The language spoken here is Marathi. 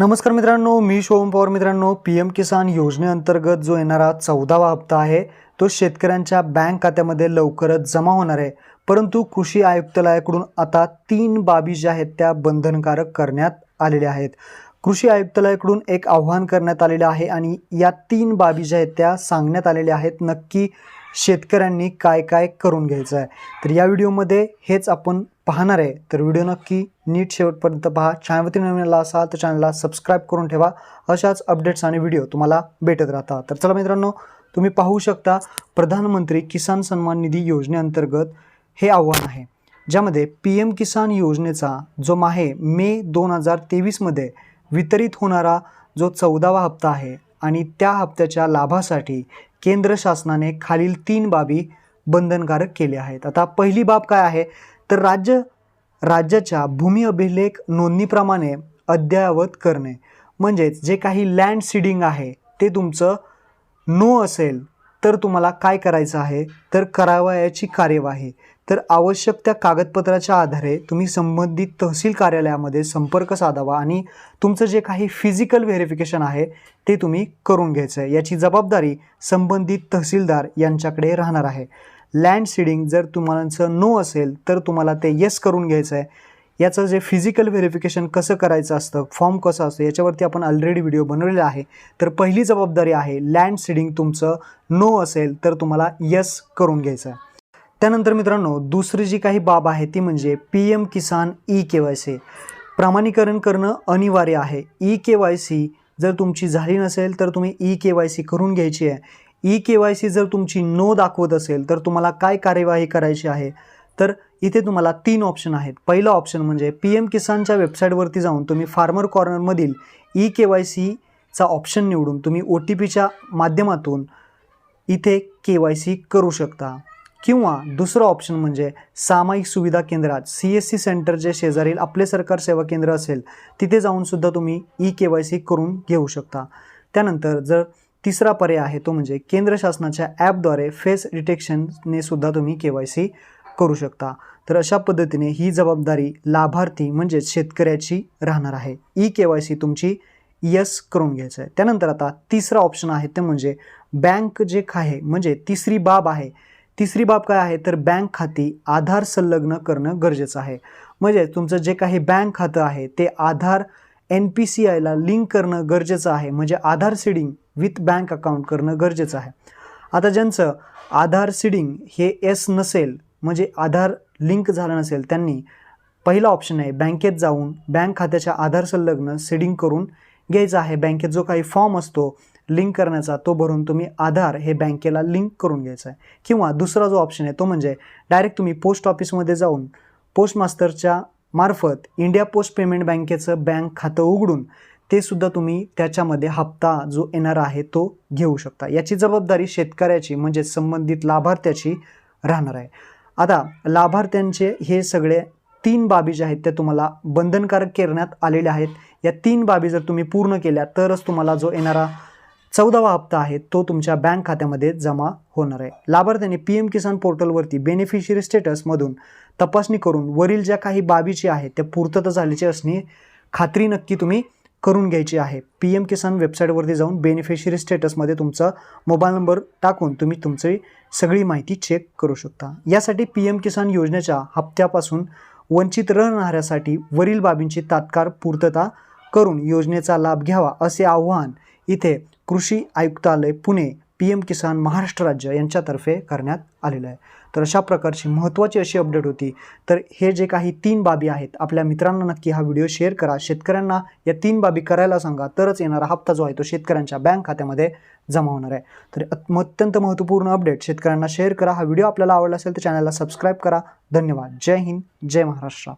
नमस्कार मित्रांनो मी शोभम पवार मित्रांनो. पी एम किसान योजनेअंतर्गत जो येणारा चौदावा हप्ता आहे तो शेतकऱ्यांच्या बँक खात्यामध्ये लवकरच जमा होणार आहे. परंतु कृषी आयुक्तालयाकडून आता तीन बाबी ज्या आहेत त्या बंधनकारक करण्यात आलेल्या आहेत. कृषी आयुक्तालयाकडून एक आव्हान करण्यात आलेलं आहे आणि या तीन बाबी ज्या आहेत त्या सांगण्यात आलेल्या आहेत. नक्की शेतकऱ्यांनी काय काय करून घ्यायचं आहे? तर या व्हिडिओमध्ये हेच आपण पाहणार आहे. तर व्हिडिओ नक्की नीट शेवटपर्यंत पहा. चॅनलवरती नवीनला असाल तर चॅनलला सबस्क्राईब करून ठेवा. अशाच अपडेट्स आणि व्हिडिओ तुम्हाला भेटत राहतात. तर चला मित्रांनो तुम्ही पाहू शकता प्रधानमंत्री किसान सन्मान निधी योजनेअंतर्गत हे आव्हान आहे. ज्यामध्ये पी एम किसान योजनेचा जो आहे मे दोन हजार तेवीसमध्ये वितरित होणारा जो चौदावा हप्ता आहे आणि त्या हप्त्याच्या लाभासाठी केंद्र शासनाने खालील तीन बाबी बंधनकारक केले आहेत. आता पहिली बाब काय आहे? तर राज्य राज्याच्या भूमी अभिलेख नोंदणीप्रमाणे अद्ययावत करणे. म्हणजेच जे काही लँड सीडिंग आहे ते तुमचं नो असेल तर तुम्हाला काय करायचं आहे? तर करावयाची कार्यवाही. तर आवश्यक त्या कागदपत्राच्या आधारे तुम्ही संबंधित तहसील कार्यालयामध्ये संपर्क साधावा आणि तुमचं जे काही फिजिकल व्हेरिफिकेशन आहे ते तुम्ही करून घ्यायचं आहे. याची जबाबदारी संबंधित तहसीलदार यांच्याकडे राहणार आहे. लँड सीडिंग जर तुम्हालाचं नो असेल तर तुम्हाला ते येस करून घ्यायचं आहे. याचं जे फिजिकल व्हेरिफिकेशन कसं करायचं असतं फॉर्म कसं असतं याच्यावरती आपण ऑलरेडी व्हिडिओ बनवलेला आहे. तर पहिली जबाबदारी आहे लँड सीडिंग तुमचं नो असेल तर तुम्हाला यस करून घ्यायचं आहे. त्यानंतर मित्रांनो दुसरी जी काही बाब आहे ती म्हणजे P M Kisan e K Y C प्रमाणीकरण करणं अनिवार्य आहे. ई के वाय सी जर तुमची झाली नसेल तर तुम्ही ई के वाय सी करून घ्यायची आहे. ई के वाय सी जर तुमची नो दाखवत असेल तर तुम्हाला काय कार्यवाही करायची आहे? तर इथे तुम्हाला तीन ऑप्शन आहेत. पहिलं ऑप्शन म्हणजे पी एम किसानच्या वेबसाईटवरती जाऊन तुम्ही फार्मर कॉर्नरमधील ई के वाय सीचा ऑप्शन निवडून तुम्ही ओ टी पीच्या माध्यमातून इथे के वाय सी करू शकता. किंवा दुसरं ऑप्शन म्हणजे सामायिक सुविधा केंद्रात सी एस सी सेंटर जे शेजारील आपले सरकार सेवा केंद्र असेल तिथे जाऊनसुद्धा तुम्ही ई के वाय सी करून घेऊ शकता. त्यानंतर जर तिसरा पर्याय आहे तो म्हणजे केंद्र शासनाच्या ॲपद्वारे फेस डिटेक्शनने सुद्धा तुम्ही के वाय सी करू शकता. तर अशा पद्धतीने ही जबाबदारी लाभार्थी म्हणजेच शेतकऱ्याची राहणार आहे. ई के वाय सी तुमची यस करून घ्यायचं आहे त्यानंतर आता तिसरा ऑप्शन आहे ते म्हणजे बँक जे आहे म्हणजे तिसरी बाब आहे. तिसरी बाब काय आहे? तर बँक खाती आधार संलग्न करणं गरजेचं आहे. म्हणजे तुमचं जे काही बँक खातं आहे ते आधार एन पी सी आयला लिंक करणं गरजेचं आहे. म्हणजे Aadhaar seeding with bank account करणं गरजेचं आहे. आता ज्यांचं आधार सीडिंग हे एस नसेल म्हणजे आधार लिंक झालं नसेल त्यांनी पहिला ऑप्शन आहे बँकेत जाऊन बँक खात्याच्या आधार संलग्न सीडिंग करून घ्यायचं आहे. बँकेत जो काही फॉर्म असतो लिंक करण्याचा तो भरून तुम्ही आधार हे बँकेला लिंक करून घ्यायचा आहे. किंवा दुसरा जो ऑप्शन आहे तो म्हणजे डायरेक्ट तुम्ही पोस्ट ऑफिसमध्ये जाऊन पोस्ट मास्टरच्या मार्फत इंडिया पोस्ट पेमेंट बँकेचं बँक खातं उघडून ते सुद्धा तुम्ही त्याच्यामध्ये हप्ता जो येणार आहे तो घेऊ शकता. याची जबाबदारी शेतकऱ्याची म्हणजे संबंधित लाभार्थ्याची राहणार आहे. आता लाभार्थ्यांचे हे सगळे तीन बाबी ज्या आहेत त्या तुम्हाला बंधनकारक करण्यात आलेल्या आहेत. या तीन बाबी जर तुम्ही पूर्ण केल्या तरच तुम्हाला जो येणारा चौदावा हप्ता आहे तो तुमच्या बँक खात्यामध्ये जमा होणार आहे. लाभार्थ्याने पी एम किसान पोर्टलवरती बेनिफिशियरी स्टेटसमधून तपासणी करून वरील ज्या काही बाबीची आहे त्या पूर्तता झाल्याची असणे खात्री नक्की तुम्ही करून घ्यायची आहे. पी एम किसान वेबसाईटवरती जाऊन बेनिफिशियरी स्टेटसमध्ये तुमचा मोबाईल नंबर टाकून तुम्ही तुमची सगळी माहिती चेक करू शकता. यासाठी पी एम किसान योजनेच्या हप्त्यापासून वंचित राहणाऱ्यासाठी वरील बाबींची तात्काळ पूर्तता करून योजनेचा लाभ घ्यावा असे आव्हान इथे कृषी आयुक्तालय पुणे पी एम किसान महाराष्ट्र राज्य यांच्यातर्फे करण्यात आलेलं आहे. तर अशा प्रकारची महत्त्वाची अशी अपडेट होती. तर हे जे काही तीन बाबी आहेत आपल्या मित्रांना नक्की हा व्हिडिओ शेअर करा. शेतकऱ्यांना या तीन बाबी करायला सांगा तरच येणारा हप्ता जो आहे तो शेतकऱ्यांच्या बँक खात्यामध्ये जमा होणार आहे. तर अत्यंत महत्त्वपूर्ण अपडेट शेतकऱ्यांना शेअर करा. हा व्हिडिओ आपल्याला आवडला असेल तर चॅनलला सबस्क्राईब करा. धन्यवाद. जय हिंद. जय महाराष्ट्र.